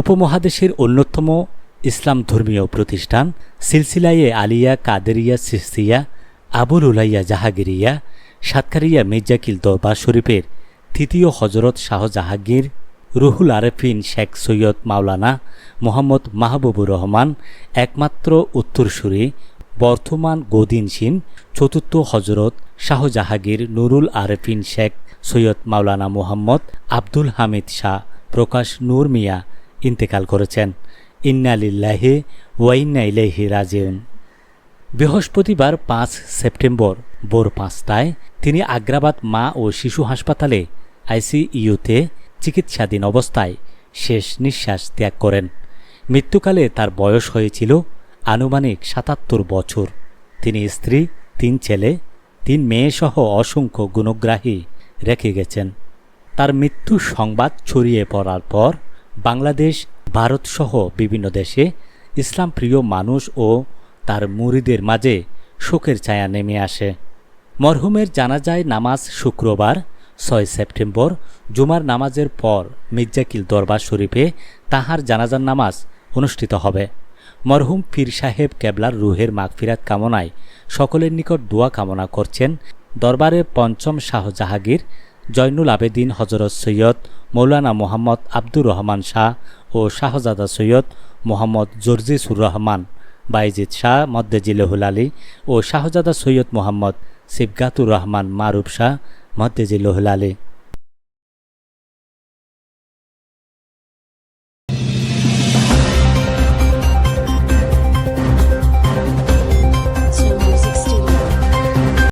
উপমহাদেশের অন্যতম ইসলাম ধর্মীয় প্রতিষ্ঠান সিলসিলায়ে আলিয়া, কাদেরিয়া সিস্তিয়া আবুল উলাইয়া জাহাগিরিয়া সাতকারিয়া মির্জাকিল দরবার শরীফের তৃতীয় হজরত শাহ জাহাঙ্গীর রুহুল আরেফিন শেখ সৈয়দ মাওলানা মোহাম্মদ মাহবুবুর রহমান, একমাত্র উত্তরসূরি বর্তমান গদিনসীন চতুর্থ হজরত শাহ জাহাঙ্গীর নুরুল আরেফিন শেখ সৈয়দ মাওলানা মোহাম্মদ আব্দুল হামিদ শাহ, প্রকাশ নূর মিয়া ইন্তেকাল করেছেন। ইন্না লিল্লাহি ওয়াইন্না ইলাইহি রাজিউন। বৃহস্পতিবার পাঁচ সেপ্টেম্বর, ভোর পাঁচটায় তিনি আগ্রাবাদ মা ও শিশু হাসপাতালে আইসিইউতে চিকিৎসাধীন অবস্থায় শেষ নিঃশ্বাস ত্যাগ করেন। মৃত্যুকালে তার বয়স হয়েছিল আনুমানিক সাতাত্তর বছর। তিনি স্ত্রী, তিন ছেলে, তিন মেয়েসহ অসংখ্য গুণগ্রাহী রেখে গেছেন। তার মৃত্যুর সংবাদ ছড়িয়ে পড়ার পর বাংলাদেশ ভারতসহ বিভিন্ন দেশে ইসলাম প্রিয় মানুষ ও তার মুরিদের মাঝে শোকের ছায়া নেমে আসে। মরহুমের জানাজায় নামাজ শুক্রবার, ছয় সেপ্টেম্বর, জুমার নামাজের পর মির্জাকিল দরবার শরীফে তাহার জানাজার নামাজ অনুষ্ঠিত হবে। মরহুম পীর সাহেব কেবলার রুহের মাগফিরাত কামনায় সকলের নিকট দোয়া কামনা করছেন। দরবারের পঞ্চম শাহ জাহাঙ্গীর জয়নুল আবেদিন হজরত সৈয়দ মৌলানা মোহাম্মদ আব্দুর রহমান শাহ ও শাহজাদা সৈয়দ মোহাম্মদ জর্জিসুর রহমান, বাইজিদ শাহ মদ্দেজিলহুল আলী ও শাহজাদা সৈয়দ মোহাম্মদ সিবগাতুর রহমান মারুফ শাহ মদ্দেজিলহুল আলী।